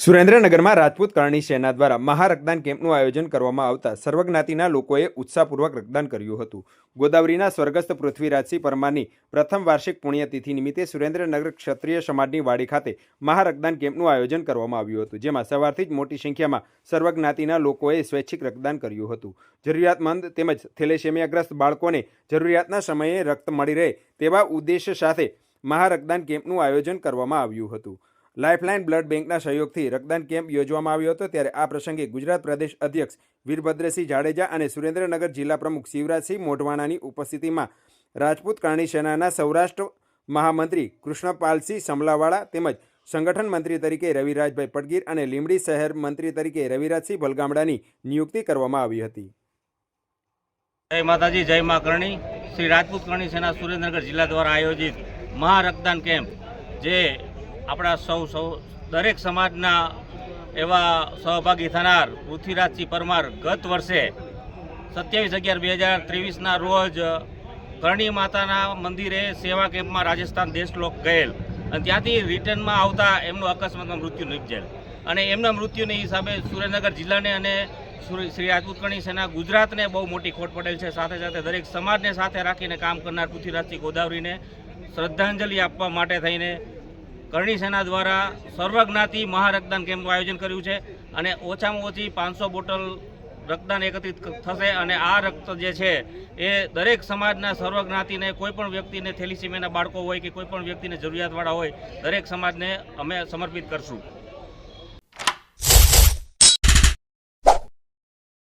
સુરેન્દ્રનગરમાં રાજપૂત કરણી સેના દ્વારા મહારક્તદાન કેમ્પનું આયોજન કરવામાં આવતા સર્વજ્ઞાતિના લોકોએ ઉત્સાહપૂર્વક રક્તદાન કર્યું હતું. ગોદાવરીના સ્વર્ગસ્થ પૃથ્વીરાજસિંહ પરમારની પ્રથમ વાર્ષિક પુણ્યતિથિ નિમિત્તે સુરેન્દ્રનગર ક્ષત્રિય સમાજની વાડી ખાતે મહારક્તદાન કેમ્પનું આયોજન કરવામાં આવ્યું હતું, જેમાં સવારથી જ મોટી સંખ્યામાં સર્વજ્ઞાતિના લોકોએ સ્વૈચ્છિક રક્તદાન કર્યું હતું. જરૂરિયાતમંદ તેમજ થેલેસેમિયાગ્રસ્ત બાળકોને જરૂરિયાતના સમયે રક્ત મળી રહે તેવા ઉદ્દેશ્ય સાથે મહારક્તદાન કેમ્પનું આયોજન કરવામાં આવ્યું હતું. લાઇફલાઇન બ્લડ બેંકના સહયોગથી રક્તદાન કેમ્પ યોજવામાં આવ્યો હતો ત્યારે આ પ્રસંગે ગુજરાત પ્રદેશ અધ્યક્ષ વીરભદ્રસિંહ જાડેજા અને સુરેન્દ્રનગર જિલ્લા પ્રમુખ શિવરાજસિંહ મોઢવાણાની ઉપસ્થિતિમાં રાજપૂત કરણી સેનાના સૌરાષ્ટ્ર મહામંત્રી કૃષ્ણપાલસિંહ સમલાવાળા તેમજ સંગઠન મંત્રી તરીકે રવિરાજભાઈ પડગીર અને લીમડી શહેર મંત્રી તરીકે રવિરાજસિંહ ભલગામડાની નિયુક્તિ કરવામાં આવી હતી. જય માતાજી, જય મા કરણી. શ્રી રાજપૂત કરણી સેના સુરેન્દ્રનગર જિલ્લા દ્વારા આયોજિત મહારક્તદાન કેમ્પ, જે આપણા સૌ સૌ દરેક સમાજના એવા સહભાગી થનાર પૃથ્વીરાજસિંહ પરમાર ગત વર્ષે સત્યાવીસ અગિયાર બે હજાર ત્રેવીસના રોજ કરણી માતાના મંદિરે સેવા કેમ્પમાં રાજસ્થાન દેશલોક ગયેલ અને ત્યાંથી રિટર્નમાં આવતા એમનું અકસ્માતમાં મૃત્યુ નિપજેલ. અને એમના મૃત્યુને હિસાબે સુરેન્દ્રનગર જિલ્લાને અને શ્રી રાજપૂત કરણી સેના ગુજરાતને બહુ મોટી ખોટ પડેલ છે. સાથે સાથે દરેક સમાજને સાથે રાખીને કામ કરનાર પૃથ્વીરાજસિંહ ગોદાવરીને શ્રદ્ધાંજલિ આપવા માટે થઈને કરણી સેના દ્વારા સર્વજ્ઞાતિ મહારક્તદાન કેમ્પનું આયોજન કર્યું છે અને ઓછામાં ઓછી પાંચસો બોટલ રક્તદાન એકત્રિત થશે અને આ રક્ત જે છે એ દરેક સમાજના સર્વજ્ઞાતિને, કોઈપણ વ્યક્તિને થેલિસીમિયાના બાળકો હોય કે કોઈપણ વ્યક્તિને જરૂરિયાતવાળા હોય, દરેક સમાજને અમે સમર્પિત કરશું.